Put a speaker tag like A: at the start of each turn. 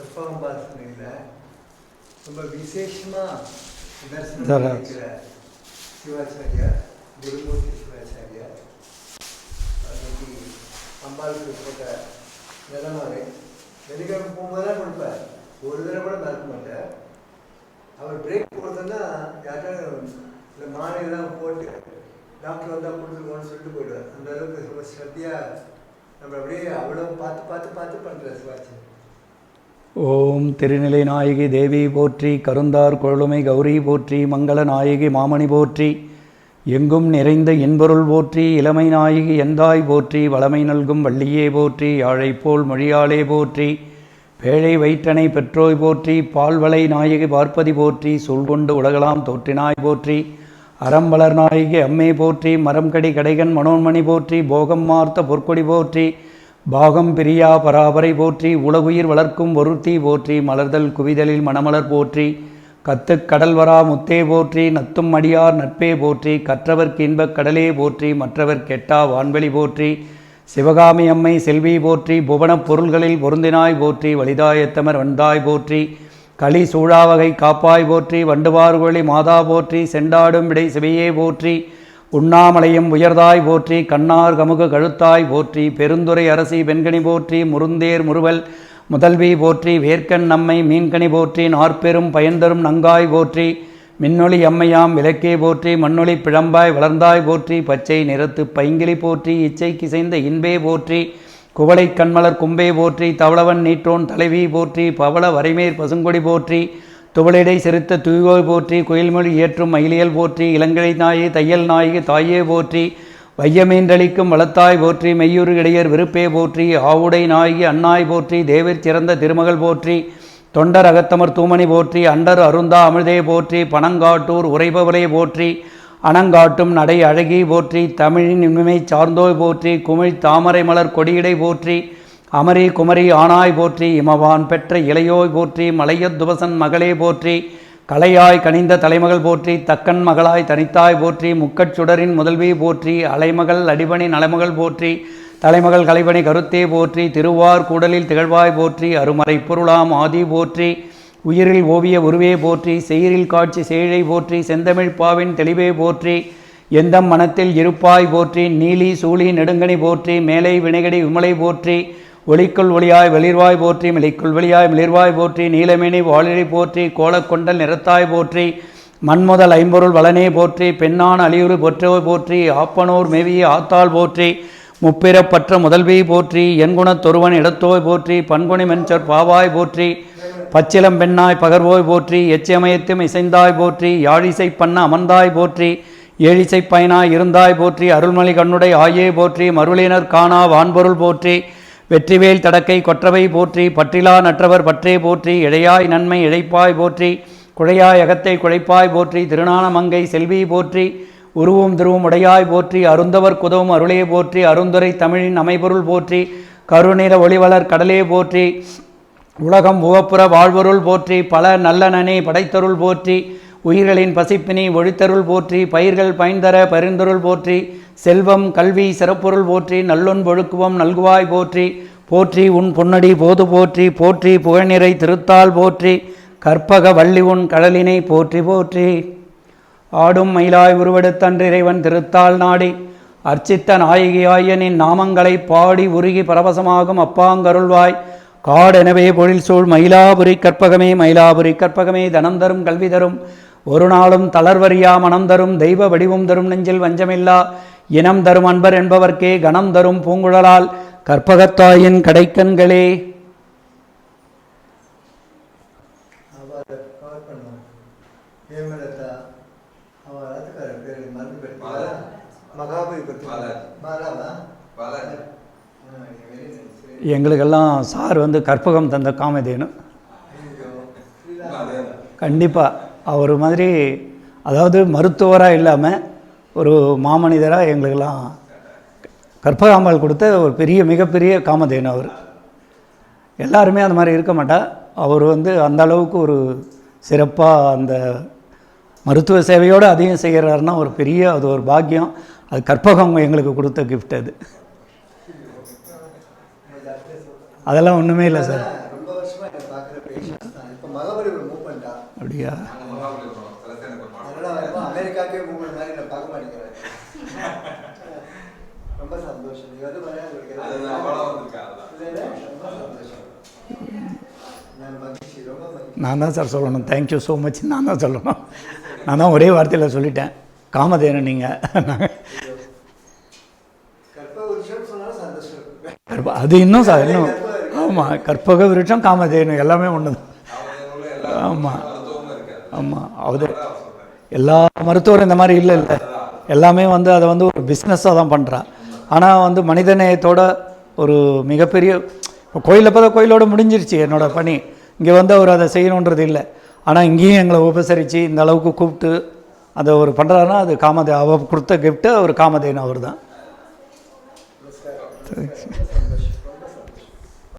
A: கற்பகம்பால் சொன்னீங்கள ரொம்ப விசேஷமாக தரிசனம்
B: தர-
A: பண்ணிக்கிற சிவாச்சாரியார் குருமூர்த்தி சிவாச்சாரியார். அன்னைக்கு அம்பாளுக்கு போட்ட நிலமாவே வெள்ளிக்கிழமை போகும்போது தான் கொடுப்பார். ஒரு தடவை கூட மறக்க மாட்டார். அவர் பிரேக் போடுறதுன்னா யார்ட்டும் இந்த மாலையெல்லாம் போட்டு டாக்டர் வந்தால் கொடுத்துருக்கோன்னு சொல்லிட்டு போயிடுவார். அந்த அளவுக்கு ரொம்ப ஸ்ரத்தையாக நம்ம அப்படியே அவ்வளோ பார்த்து பார்த்து பார்த்து பண்ணுற சிவாச்சாரி
B: ஓம் திருநிலை நாயகி தேவி போற்றி கருந்தார் கொழுமை கௌரி போற்றி மங்கள நாயகி மாமணி போற்றி எங்கும் நிறைந்த இன்பொருள் போற்றி இளமை நாயகி எந்தாய் போற்றி வளமை நல்கும் வள்ளியே போற்றி யாழைப்போல் மொழியாளே போற்றி பேழை வயிற்றனை பெற்றோய் போற்றி பால்வளை நாயகி பார்ப்பதி போற்றி சொல்கொண்டு உலகலாம் தோற்றினாய் போற்றி அறம்பலர் நாயகி அம்மே போற்றி மரம்கடி கடைகன் மனோன்மணி போற்றி போகம் மார்த்த பொற்கொடி போற்றி பாகம் பிரியா பராபரை போற்றி உலகுயிர் வளர்க்கும் ஒருத்தி போற்றி மலர்தல் குவிதலில் மணமலர் போற்றி கத்துக் கடல்வரா முத்தே போற்றி நத்தும் அடியார் நட்பே போற்றி கற்றவர்க்கு இன்பக் கடலே போற்றி மற்றவர் கெட்டா வான்வெளி போற்றி சிவகாமி அம்மை செல்வி போற்றி புவனப் பொருள்களில் பொருந்தினாய் போற்றி வலிதாயத்தமர் வந்தாய் போற்றி களி சூழாவகை காப்பாய் போற்றி வண்டுவார்கொழி மாதா போற்றி செண்டாடும் விடை சிவையே போற்றி உண்ணாமலையும் உயர்தாய் போற்றி கண்ணார் கமுக கழுத்தாய் போற்றி பெருந்துரை அரசி வெண்கனி போற்றி முருந்தேர் முறுவல் முதல்வி போற்றி வேர்க்கண் நம்மை மீன்கனி போற்றி நாற்பெரும் பயன்தரும் நங்காய் போற்றி மின்னொளி அம்மையாம் விளக்கே போற்றி மண்ணொளி பிழம்பாய் வளர்ந்தாய் போற்றி பச்சை நிறத்து பைங்கிளி போற்றி இச்சை கிசைந்த இன்பே போற்றி குவளை கண்மலர் கும்பே போற்றி தவளவன் நீற்றோன் தலைவி போற்றி பவள வரைமேர் பசுங்கொடி போற்றி துவளிடை சிறுத்த தூயோய் போற்றி குயில்மொழி ஏற்றும் மயிலியல் போற்றி இளங்கலை நாயே தையல் நாயகி தாயே போற்றி வையமீன்றளிக்கும் வளத்தாய் போற்றி மெய்யூறு இடையர் விருப்பே போற்றி ஆவுடை நாயகி அன்னாய் போற்றி தேவிற் சிறந்த திருமகள் போற்றி தொண்டர் அகத்தமர் தூமணி போற்றி அண்டர் அருந்தா அமிழ்தே போற்றி பனங்காட்டூர் உரைபவரே போற்றி அணங்காட்டும் நடை அழகி போற்றி தமிழின் இன்மை சார்ந்தோய் போற்றி குமிழ் தாமரை மலர் கொடியிடை போற்றி அமரி குமரி ஆனாய் போற்றி இமவான் பெற்ற இளையோய் போற்றி மலையத்துவசன் மகளே போற்றி கலையாய் கனிந்த தலைமகள் போற்றி தக்கன் மகளாய் தனித்தாய் போற்றி முக்கட் சுடரின் முதல்வி போற்றி அலைமகள் அடிபணி நலமகள் போற்றி தலைமகள் கலைபணி கருத்தே போற்றி திருவார் கூடலில் திகழ்வாய் போற்றி அருமறை பொருளாம் ஆதி போற்றி உயிரில் ஓவிய உருவே போற்றி செயிரில் காட்சி சேழை போற்றி செந்தமிழ் பாவின் தெளிவே போற்றி எந்தம் மனத்தில் இருப்பாய் போற்றி நீலி சூழி நெடுங்கனி போற்றி மேலை வினைகடி விமலை போற்றி ஒளிக்குள் ஒளியாய் வெளிர்வாய் போற்றி மிளிக்குள் வெளியாய் மிளிர்வாய் போற்றி நீலமேனி வாழிழை போற்றி கோலக்கொண்டல் நிறத்தாய் போற்றி மண்முதல் ஐம்பொருள் வளனே போற்றி பெண்ணான் அழியுறு பொற்றவை போற்றி ஆப்பனோர் மேவிய ஆத்தாள் போற்றி முப்பிறப்பற்ற முதல்வி போற்றி என்குணத் தொருவன் இடத்தோய் போற்றி பண்குணி மென்சர் பாவாய் போற்றி பச்சிலம் பெண்ணாய் பகர்வோய் போற்றி எச்சமயத்தும் இசைந்தாய் போற்றி யாழிசை பண்ண அமர்ந்தாய் போற்றி ஏழிசை பயனாய் இருந்தாய் போற்றி அருள்மொழி கண்ணுடை ஆயே போற்றி மருளினர் காணா வான்பொருள் போற்றி வெற்றிவேல் தடக்கை கொற்றவை போற்றி பற்றிலா நற்றவர் பற்றே போற்றி இழையாய் நன்மை இழைப்பாய் போற்றி குழையாய் அகத்தை குழைப்பாய் போற்றி திருநான மங்கை செல்வி போற்றி உருவும் திருவும் உடையாய் போற்றி அருந்தவர் குதவும் அருளே போற்றி அருந்துரை தமிழின் அமைபொருள் போற்றி கருநிற ஒளிவளர் கடலே போற்றி உலகம் உவப்புற வாழ்வருள் போற்றி பல நல்லனனே படைத்தருள் போற்றி உயிர்களின் பசிப்பினி ஒழித்தருள் போற்றி பயிர்கள் பயன்தர பரிந்தருள் போற்றி செல்வம் கல்வி சிறப்பொருள் போற்றி நல்லொன் ஒழுக்குவம் நல்குவாய் போற்றி போற்றி உன் பொன்னடி போது போற்றி போற்றி புகழ்நிறை திருத்தால் போற்றி கற்பக வள்ளி உன் கடலினை போற்றி போற்றி. ஆடும் மயிலாய் உருவெடுத்தன்று இறைவன் திருத்தால் நாடி அர்ச்சித்த நாயகியாய நின் நாமங்களை பாடி உருகி பரவசமாகும் அப்பாங்கருள்வாய். காடெனவே பொழில் சூழ் மயிலாபுரி கற்பகமே மயிலாபுரி கற்பகமே தனம் தரும் கல்வி தரும் ஒரு நாளும் தளர்வரியா மனம் தரும் தெய்வ வடிவும் தரும் நெஞ்சில் வஞ்சமில்லா. இனம் தரும் அன்பர் என்பவர்க்கே கணம் தரும் பூங்குழலால். கற்பகத்தாயின் கடைக்கண்களே. எங்களுக்கெல்லாம் சார் வந்து கற்பகம் தந்த காமதேனு. கண்டிப்பாக அவர் மாதிரி அதாவது மருத்துவராக இல்லாமல் ஒரு மாமனிதராக எங்களுக்கெல்லாம் கற்பகாம்பாள் கொடுத்த ஒரு பெரிய மிகப்பெரிய காமதேனு அவர். எல்லாருமே அந்த மாதிரி இருக்க மாட்டா. அவர் வந்து அந்த அளவுக்கு ஒரு சிறப்பாக அந்த மருத்துவ சேவையோடு அதையும் செய்கிறாருன்னா ஒரு பெரிய அது ஒரு பாக்கியம். அது கற்பகம் எங்களுக்கு கொடுத்த கிஃப்ட் அது. அதெல்லாம் ஒன்றுமே இல்லை சார். அப்படியா?
A: அமெரிக்காக்கே மாதிரி நான் பார்க்க மாட்டேங்கிறேன். ரொம்ப சந்தோஷம். நீ வந்து
B: தான் சார் சொல்லணும். தேங்க்யூ ஸோ மச் நான் தான் சொல்லணும். நான் தான் ஒரே வார்த்தையில் சொல்லிட்டேன். காமதேனு நீங்கள்
A: கற்ப
B: அது இன்னும் சார் இன்னும். ஆமாம் கற்பக விருட்சம் காமதேனு எல்லாமே ஒன்று தான்
C: அவன்
B: ஆமாம் அது எல்லா மருத்துவரும் இந்த மாதிரி இல்லை இல்லை. எல்லாமே வந்து அதை வந்து ஒரு பிஸ்னஸாக தான் பண்ணுறான் ஆனால் வந்து மனிதநேயத்தோட ஒரு மிகப்பெரிய இப்போ கோயிலில் பார்த்தா கோயிலோட முடிஞ்சிருச்சு என்னோட பணி. இங்கே வந்து அவர் அதை செய்யணுன்றது இல்லை. ஆனால் இங்கேயும் எங்களை உபசரித்து இந்த அளவுக்கு கூப்பிட்டு அதை ஒரு பண்ணுறாருன்னா அது காமதே அவ கொடுத்த கிஃப்ட்டு அவர் காமதேனு அவர் தான்
A: நமஸ்காரம்